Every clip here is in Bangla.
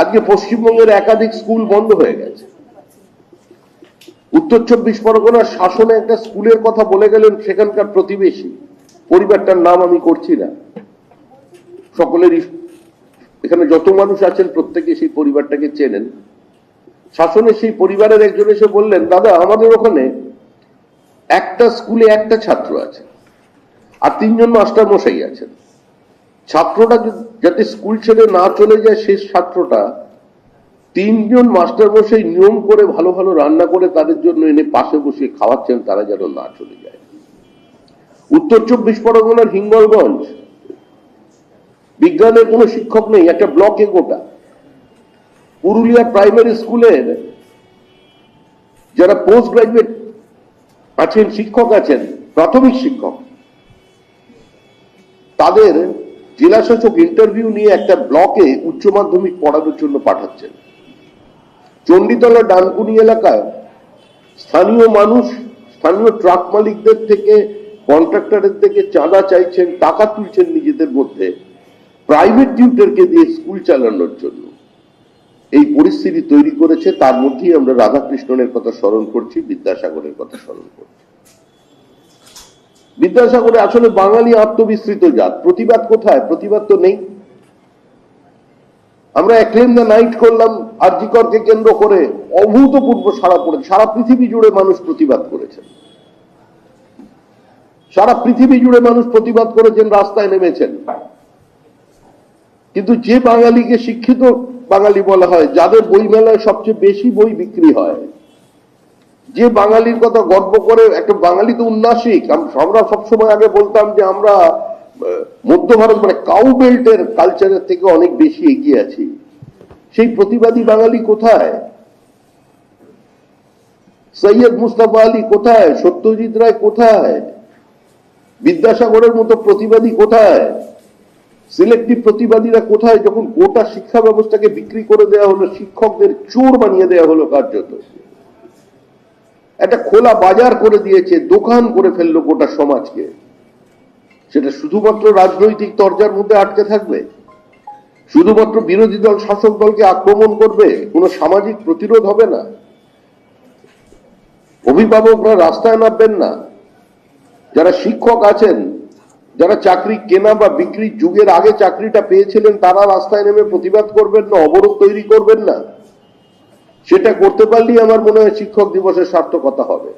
আজকে পশ্চিমবঙ্গের একাধিক স্কুল বন্ধ হয়ে গেছে। উত্তর চব্বিশ পরগনার শাসনে একটা স্কুলের কথা বলে গেলেন সেখানকার প্রতিবেশী। পরিবারটার নাম আমি করছি না। সকলেরই এখানে যত মানুষ আছেন প্রত্যেকে সেই পরিবারটাকে চেনেন। শাসনের সেই পরিবারের একজন এসে বললেন, দাদা, আমাদের ওখানে একটা স্কুলে একটা ছাত্র আছে, আর তিনজন মাস্টার মশাই আছেন। ছাত্রটা যাতে স্কুল ছেড়ে না চলে যায় শেষ ছাত্রটা তিনজন মাস্টার বসে নিয়ম করে ভালো ভালো রান্না করে তাদের জন্য এনে পাশে বসে খাওয়াচ্ছেন, তারা যেন না চলে যায়। উত্তর চব্বিশ পরগনার হিঙ্গলগঞ্জ, বিজ্ঞানের কোনো শিক্ষক নেই, একটা ব্লকে গোটা। পুরুলিয়া প্রাইমারি স্কুলের যারা পোস্ট গ্রাজুয়েট আছেন, শিক্ষক আছেন, প্রাথমিক শিক্ষক, তাদের জেলা শাসক ইন্টারভিউ নিয়ে একটা ব্লকে উচ্চ মাধ্যমিক পড়ানোর জন্য পাঠাচ্ছেন। চণ্ডীতলা ডানকুনি এলাকায় স্থানীয় মানুষ, স্থানীয় ট্রাক মালিকদের থেকে কন্ট্রাক্টরের থেকে চাঁদা চাইছেন, টাকা তুলছেন নিজেদের মধ্যে। প্রাইভেট টিউটারকে দিয়ে স্কুল চালানোর জন্য। এই পরিস্থিতি তৈরি করেছে, তার মধ্যেই আমরা রাধাকৃষ্ণনের কথা স্মরণ করছি, বিদ্যাসাগরের কথা স্মরণ করছি। বিদ্যাসাগরে আসলে বাঙালি আত্মবিস্তৃত জাত। প্রতিবাদ কোথায়? প্রতিবাদ তো নেই। আমরা অ্যাক্লেম দ্য নাইট করলাম, আরজিকরকে কেন্দ্র করে অভূতপূর্ব সারা পড়ে সারা পৃথিবী জুড়ে মানুষ প্রতিবাদ করেছেন সারা পৃথিবী জুড়ে মানুষ প্রতিবাদ করেছেন, রাস্তায় নেমেছেন। কিন্তু যে বাঙালিকে শিক্ষিত বাঙালি বলা হয়, যাদের বইমেলায় সবচেয়ে বেশি বই বিক্রি হয় যে বাঙালির কথা গর্ব করে, একটা বাঙালি তো আম- আমরা সবসময় আগে বলতাম যে আমরা মধ্য ভারত মানে কাউ বেল্টের কালচারের থেকে অনেক বেশি এগিয়ে আছি। সেই প্রতিবাদী বাঙালি কোথায়? সৈয়দ মুস্তাফা আলী কোথায়? সত্যজিৎ রায় কোথায়? বিদ্যাসাগরের মতো প্রতিবাদী কোথায়? সিলেক্টিভ প্রতিবাদীরা কোথায়? যখন গোটা শিক্ষা ব্যবস্থাকে বিক্রি করে দেওয়া হলো, শিক্ষকদের চোর বানিয়ে দেওয়া হলো কার্যত। একটা খোলা বাজার করে দিয়েছে, দোকান করে ফেলল গোটা সমাজকে। সেটা শুধুমাত্র রাজনৈতিক তরজার মধ্যে আটকে থাকবে? শুধুমাত্র বিরোধী দল, শাসক দলকে আক্রমণ করবে? কোনো সামাজিক প্রতিরোধ হবে না? অভিভাবকরা রাস্তায় নামবেন না? যারা শিক্ষক আছেন, যারা চাকরি কেনা বা বিক্রির যুগের আগে চাকরিটা পেয়েছিলেন, তারা রাস্তায় নেমে প্রতিবাদ করবেন না? অবরোধ তৈরি করবেন না? সেটা করতে পারলেই আমার মনে হয় শিক্ষক দিবসের সার্থকতা হবে।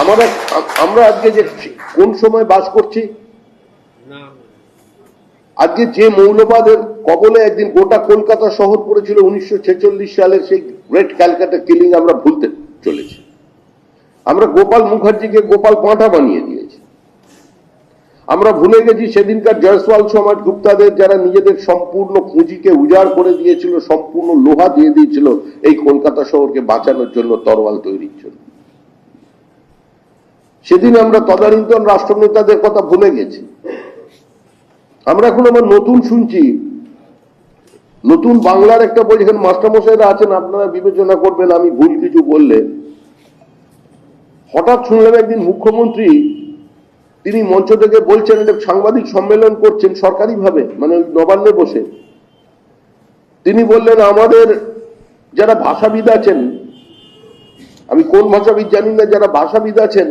আমরা আমরা আজকে যে কোন সময় বাস করছি? আজকে যে মৌলবাদের কবলে একদিন গোটা কলকাতা শহর পড়েছিল উনিশশো ছেচল্লিশ সালের সেই গ্রেট ক্যালকাটা কিলিং আমরা ভুলতে চলেছি। আমরা গোপাল মুখার্জিকে গোপাল পাঁঠা বানিয়ে দিয়েছি। আমরা ভুলে গেছি সেদিনকার জয়সওয়াল সমাজ গুপ্তাদের যারা নিজেদের সম্পূর্ণ পুঁজিকে উজাড় করে দিয়েছিল, সম্পূর্ণ লোহা দিয়ে দিয়েছিল এই কলকাতা শহরকে বাঁচানোর জন্য তরোয়াল তৈরির জন্য। সেদিন আমরা তদানীন্তন রাষ্ট্রনেতাদের কথা ভুলে গেছি। আমরা এখন আমার নতুন শুনছি। নতুন বাংলার একটা বই যেখানে মাস্টারমশাইরা আছেন, আপনারা বিবেচনা করবেন, আমি ভুল কিছু বললে। হঠাৎ শুনলাম একদিন মুখ্যমন্ত্রী তিনি মঞ্চ থেকে বলছেন একটা সাংবাদিক সম্মেলন করছেন সরকারিভাবে মানে ওই নবান্নে বসে। তিনি বললেন, আমাদের যারা ভাষাবিদ আছেন, আমি কোন ভাষাবিদ জানি না, যারা ভাষাবিদ আছেন,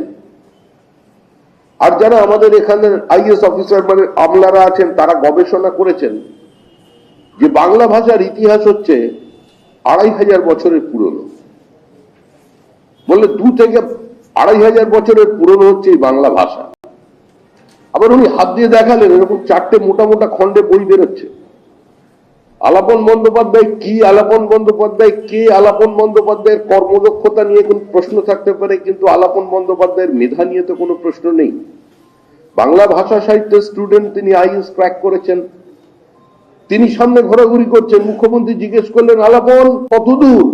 আর যারা আমাদের এখানের আইএস অফিসার মানে আমলারা আছেন, তারা গবেষণা করেছেন যে বাংলা ভাষার ইতিহাস হচ্ছে আড়াই হাজার বছরের পুরনো। বললে দু থেকে আড়াই হাজার বছরের পুরনো হচ্ছে এই বাংলা ভাষা। আবার উনি হাত দিয়ে দেখালেন, এরকম চারটে মোটা মোটা খণ্ডে বই বেরোচ্ছে। আলাপন বন্দ্যোপাধ্যায় কি আলাপন বন্দ্যোপাধ্যায়, কে আলাপন বন্দ্যোপাধ্যায়ের কর্মদক্ষতা নিয়ে কোন প্রশ্ন থাকতে পারে? কিন্তু আলাপন বন্দ্যোপাধ্যায়ের মেধা নিয়ে তো কোনো প্রশ্ন নেই। বাংলা ভাষা সাহিত্যের স্টুডেন্ট তিনি আইএস ক্র্যাক করেছেন। তিনি সামনে ঘোরাঘুরি করছেন। মুখ্যমন্ত্রী জিজ্ঞেস করলেন, আলাপন কতদূর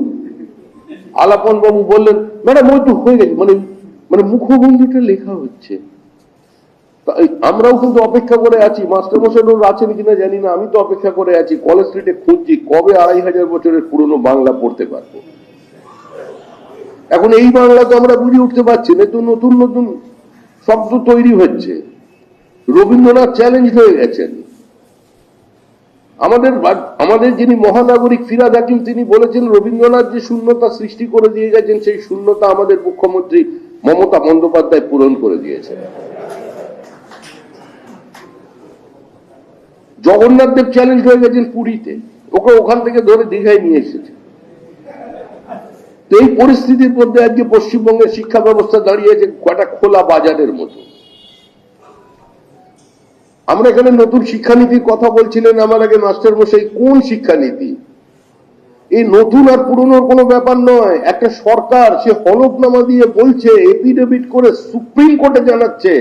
আলাপন বাবু বললেন, ম্যাডাম, ওই তো হয়ে গেছে। মানে মানে মুখবন্ধুটা লেখা হচ্ছে। আমরাও কিন্তু অপেক্ষা করে আছি। মাস্টার মশাইরা আছেন কিনা জানি না, আমি তো অপেক্ষা করে আছি। কলেজ স্ট্রিটে খুঁজছি, কবে আড়াই হাজার বছরের পুরনো বাংলা পড়তে পারব। এখন এই বাংলা তো আমরা বুঝে উঠতে পারছি না, তো নতুন নতুন শব্দ তৈরি হচ্ছে। রবীন্দ্রনাথ চ্যালেঞ্জ হয়ে গেছেন। আমাদের আমাদের যিনি মহানাগরিক ফিরাদ হাকিম তিনি বলেছেন, রবীন্দ্রনাথ যে শূন্যতা সৃষ্টি করে দিয়ে গেছেন, সেই শূন্যতা আমাদের মুখ্যমন্ত্রী মমতা বন্দ্যোপাধ্যায় পূরণ করে দিয়েছেন। জগন্নাথ দেব চ্যালেঞ্জ হয়ে গেছেন পুরীতে। ওকে ওখান থেকে ধরে দীঘায় নিয়ে এসেছে। তো এই পরিস্থিতির মধ্যে আজকে পশ্চিমবঙ্গের শিক্ষা ব্যবস্থা দাঁড়িয়েছে কটা খোলা বাজারের মতো। আমরা এখানে নতুন শিক্ষানীতির কথা বলছিলেন আমার আগে মাস্টার মশাই, কোন শিক্ষানীতি? এই নতুন আর পুরনোর কোনো ব্যাপার নয়। একটা সরকার, সে হলফনামা দিয়ে বলছে এপিডেভিট করে সুপ্রিম কোর্টে জানাচ্ছে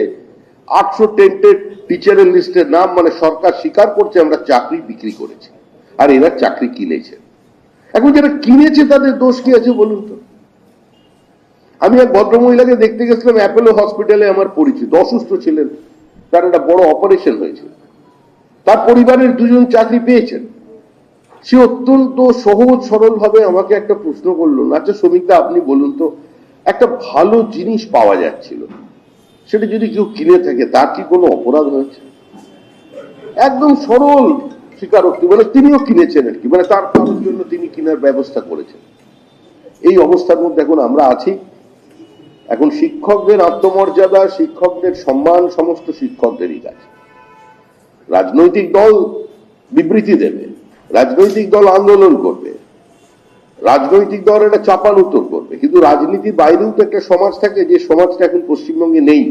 আটশো টেন্টেড টিচারের লিস্টের নাম মানে সরকার স্বীকার করছে আমরা চাকরি বিক্রি করেছি। আর এরা চাকরি কিনেছে। এখন যারা কিনেছে তাদের দোষ কি আছে বলুন তো? আমি এক ভদ্রমহিলাকে দেখতে গেছিলাম, অ্যাপেলো হসপিটালে আমার পরিচিত, অসুস্থ ছিলেন। তার একটা বড় অপারেশন হয়েছিল। তার পরিবারের দুজন চাকরি পেয়েছেন। সে অত্যন্ত সহজ সরল ভাবে আমাকে একটা প্রশ্ন করল আচ্ছা শ্রমিকদা, আপনি বলুন তো, একটা ভালো জিনিস পাওয়া যাচ্ছিল। সেটা যদি কেউ কিনে থাকে, তার কি কোনো অপরাধ হয়েছে? একদম সরল স্বীকারোক্তি মানে তিনিও কিনেছেন আর কি মানে তার কারোর জন্য তিনি কেনার ব্যবস্থা করেছেন। এই অবস্থার মধ্যে এখন আমরা আছি। এখন শিক্ষকদের আত্মমর্যাদা, শিক্ষকদের সম্মান, সমস্ত শিক্ষকদেরই কাছে রাজনৈতিক দল বিবৃতি দেবে, রাজনৈতিক দল আন্দোলন করবে রাজনৈতিক দল এটা চাপান উত্তর করবে, কিন্তু রাজনীতির বাইরেও তো একটা সমাজ থাকে, যে সমাজটা এখন পশ্চিমবঙ্গে নেই।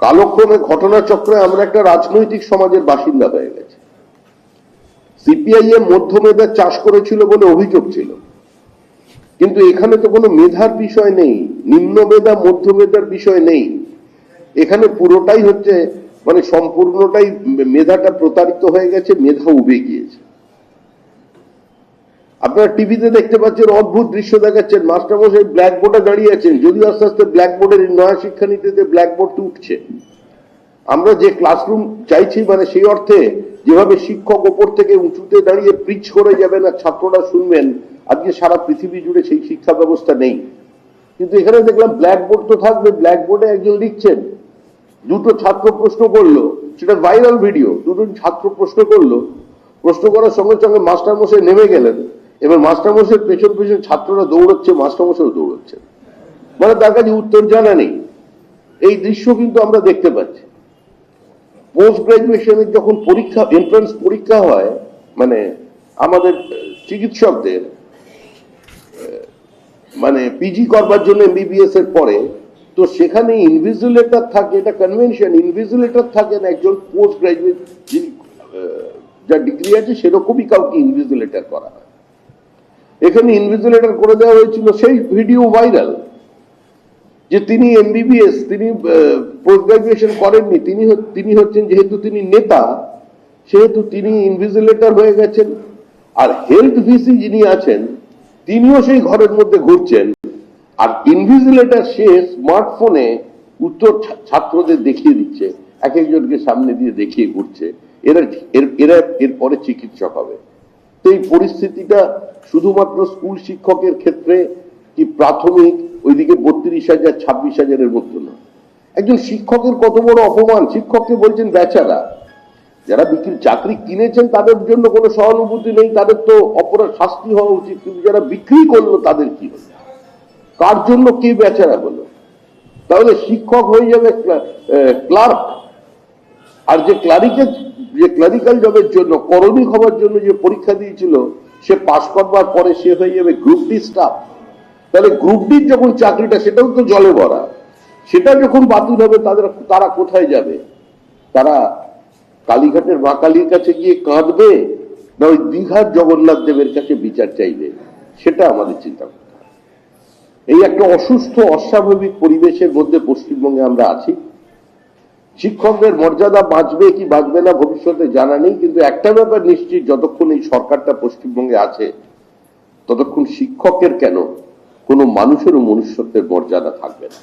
কালক্রমে ঘটনাচক্রে আমরা একটা রাজনৈতিক সমাজের বাসিন্দা হয়ে গেছে। সিপিআইএম মধ্যমেধার চাষ করেছিল বলে অভিযোগ ছিল। কিন্তু এখানে তো কোনো মেধার বিষয় নেই নিম্ন মেধা মধ্য মেধার বিষয় নেই। এখানে পুরোটাই হচ্ছে মানে সম্পূর্ণটাই মেধাটা প্রতারিত হয়ে গেছে, মেধা উবে গিয়েছে। আপনারা টিভিতে দেখতে পাচ্ছেন অদ্ভুত দৃশ্য দেখাচ্ছেন। মাস্টার মাস্টারমশাই ব্ল্যাকবোর্ডে দাঁড়িয়ে আছেন। যদিও আস্তে আস্তে ব্ল্যাকবোর্ডের নয়া শিক্ষানীতিতে ব্ল্যাকবোর্ড উঠছে। আমরা যে ক্লাসরুম চাইছি মানে সেই অর্থে যেভাবে শিক্ষক ওপর থেকে উঁচুতে দাঁড়িয়ে প্রিচ করে যাবেন আর ছাত্ররা শুনবেন, আজকে সারা পৃথিবী জুড়ে সেই শিক্ষা ব্যবস্থা নেই। কিন্তু এখানে দেখলাম ব্ল্যাকবোর্ড তো থাকবে ব্ল্যাকবোর্ডে একজন লিখছেন। দুটো ছাত্র প্রশ্ন করল, সেটা ভাইরাল ভিডিও দুটো ছাত্র প্রশ্ন করল। প্রশ্ন করার সঙ্গে সঙ্গে মাস্টার মশাই নেমে গেলেন। এবার মাস্টার মশাই পেছন পেছন ছাত্ররা দৌড়চ্ছে মাস্টার মশাইও দৌড়চ্ছে। মানে তার কাছে উত্তর জানা নেই। এই দৃশ্য কিন্তু আমরা দেখতে পাচ্ছি। পোস্ট গ্রাজুয়েশনের যখন পরীক্ষা এন্ট্রান্স পরীক্ষা হয় মানে আমাদের চিকিৎসকদের মানে পিজি করবার জন্য এমবিবিএস এর পরে, তো সেখানে ইনভিজিলেটর থাকে, এটা কনভেনশন ইনভিজিলেটর থাকেন একজন পোস্ট গ্রাজুয়েট যিনি যার ডিগ্রি আছে, সেরকমই কাউকে ইনভিজিলেটর করা এখানে ইনভিজিলেটর করে দেওয়া হয়েছিল, সেই ভিডিও ভাইরাল যে তিনি এমবিবিএস তিনি পোস্ট গ্রাজুয়েশন করেননি, তিনি তিনি হচ্ছেন যেহেতু তিনি নেতা, সেহেতু তিনি ইনভিজিলেটর হয়ে গেছেন। আর হেলথ ভিসি যিনি আছেন, তিনিও সেই ঘরের মধ্যে ঘুরছেন। আর ইনভিজিলেটর সে স্মার্টফোনে উত্তর ছাত্রদের দেখিয়ে দিচ্ছে, এক একজনকে সামনে দিয়ে দেখিয়ে ঘুরছে। এরা, এর- এরা এরপরে চিকিৎসক হবে। তো এই পরিস্থিতিটা শুধুমাত্র স্কুল শিক্ষকের ক্ষেত্রে কি প্রাথমিক? ওইদিকে বত্রিশ হাজার, ছাব্বিশ হাজারের মধ্যে না একজন শিক্ষকের কত বড় অপমান? শিক্ষককে বলছেন, বেচারা, যারা বিক্রি, চাকরি কিনেছেন, তাদের জন্য কোনো সহানুভূতি নেই, তাদের তো অপরাধ, শাস্তি হওয়া উচিত। কিন্তু যারা বিক্রি করল, তাদের কি হলো? কার জন্য কে বেচারা হলো? তাহলে শিক্ষক হয়ে যাবে ক্লার্ক। আর যে ক্লারিকের, যে ক্লারিক্যাল জবের জন্য, করণিক হওয়ার জন্য যে পরীক্ষা দিয়েছিল সে পাশ করবার পরে সে হয়ে যাবে গ্রুপ ডি স্টাফ তাহলে গ্রুপ ডির যখন চাকরিটা, সেটাও তো জলে ভরা। সেটা যখন বাতিল হবে, তাদের তারা কোথায় যাবে? তারা কালীঘাটের মা কালীর কাছে গিয়ে কাঁদবে, না ওই দীঘার জগন্নাথ দেবের কাছে বিচার চাইবে? সেটা আমাদের চিন্তা করতে এই একটা অসুস্থ, অস্বাভাবিক পরিবেশের মধ্যে পশ্চিমবঙ্গে আমরা আছি। শিক্ষকদের মর্যাদা বাঁচবে কি বাঁচবে না ভবিষ্যতে জানা নেই, কিন্তু একটা ব্যাপার নিশ্চিত, যতক্ষণ এই সরকারটা পশ্চিমবঙ্গে আছে, ততক্ষণ শিক্ষকের কেন কোনো মানুষেরও মনুষ্যত্বের মর্যাদা থাকবে না।